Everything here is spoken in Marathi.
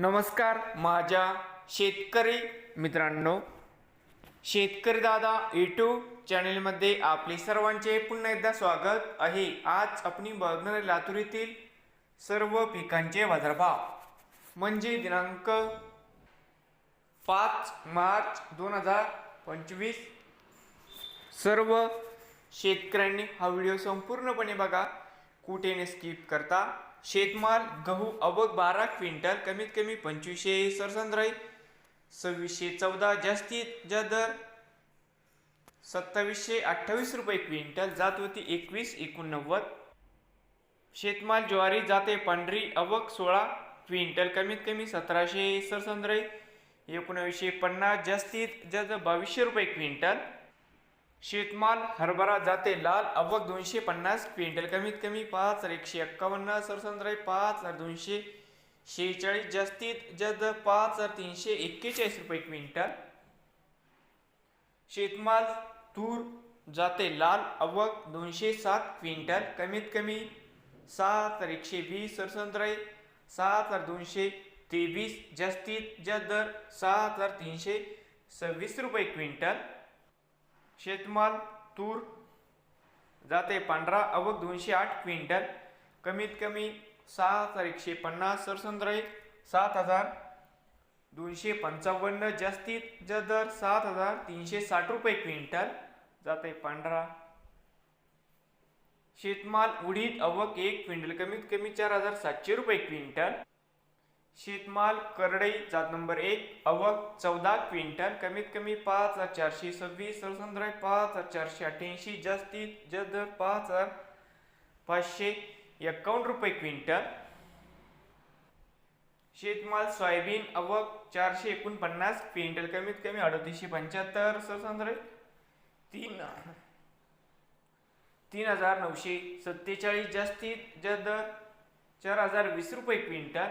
नमस्कार माझ्या शेतकरी मित्रांनो. शेतकरी दादा यूट्यूब चॅनेलमध्ये आपले सर्वांचे पुन्हा एकदा स्वागत आहे. आज आपण बघणार लातूर येथील सर्व पिकांचे बाजारभाव. म्हणजे दिनांक पाच मार्च दोन हजार पंचवीस. सर्व शेतकऱ्यांनी हा व्हिडिओ संपूर्णपणे बघा. कुठे स्किप करता? शेतमाल गहू अवघ बारा क्विंटल कमीत कमी पंचवीसशे सरसंद्राई सव्वीसशे चौदा जास्तीत जा दर. सत्तावीसशे अठ्ठावीस रुपये क्विंटल जात होती एकवीस एकोणनव्वद. शेतमाल ज्वारी जाते पांढरी अवक सोळा क्विंटल कमीत कमी सतराशे सरसंद्राई एकोणावीसशे पन्नास जास्तीत जास्त बावीसशे रुपये क्विंटल. शेतमाल हरभरा जाते लाल अवक दोनशे पन्नास क्विंटल कमीत कमी पाच हजार एकशे एक्कावन्न सरसंद्राई पाच हजार दोनशे शेहेचाळीस जास्तीत जास्त पाच हजार तीनशे एक्केचाळीस रुपये क्विंटल. शेतमाल तूर जाते लाल अवक दोनशे सात क्विंटल कमीत कमी सहा हजार एकशे वीस सरसंद्राई सात हजार दोनशे तेवीस जास्तीत जास्त दर सहा हजार तीनशे सव्वीस रुपये क्विंटल. शेतमाल तूर जाते पांढरा अवक दोनशे आठ क्विंटल. कमीत कमी सहा हजार एकशे पन्नास सरसंद्राई सात हजार दोनशे पंचावन्न जास्तीत जास्त दर सात हजार तीनशे साठ रुपये क्विंटल. जाते पांढरा. शेतमाल उडीद अवक एक क्विंटल कमीत कमी चार हजार सातशे रुपये क्विंटल. शेतमाल करडई जात नंबर एक अवक चौदा क्विंटल कमीत कमी पाच हजार चारशे सव्वीस सरसंद्राय पाच हजार चारशे अठ्ठ्याऐंशी जास्तीत जास्त दर पाच हजार पाचशे एक्कावन्न रुपये क्विंटल. शेतमाल सोयाबीन अवक चारशे एकोणपन्नास क्विंटल कमीत कमी अडतीसशे पंच्याहत्तर सरसंद्राय तीन तीन हजार नऊशे सत्तेचाळीस जास्तीत जास्त दर चार हजार वीस रुपये क्विंटल.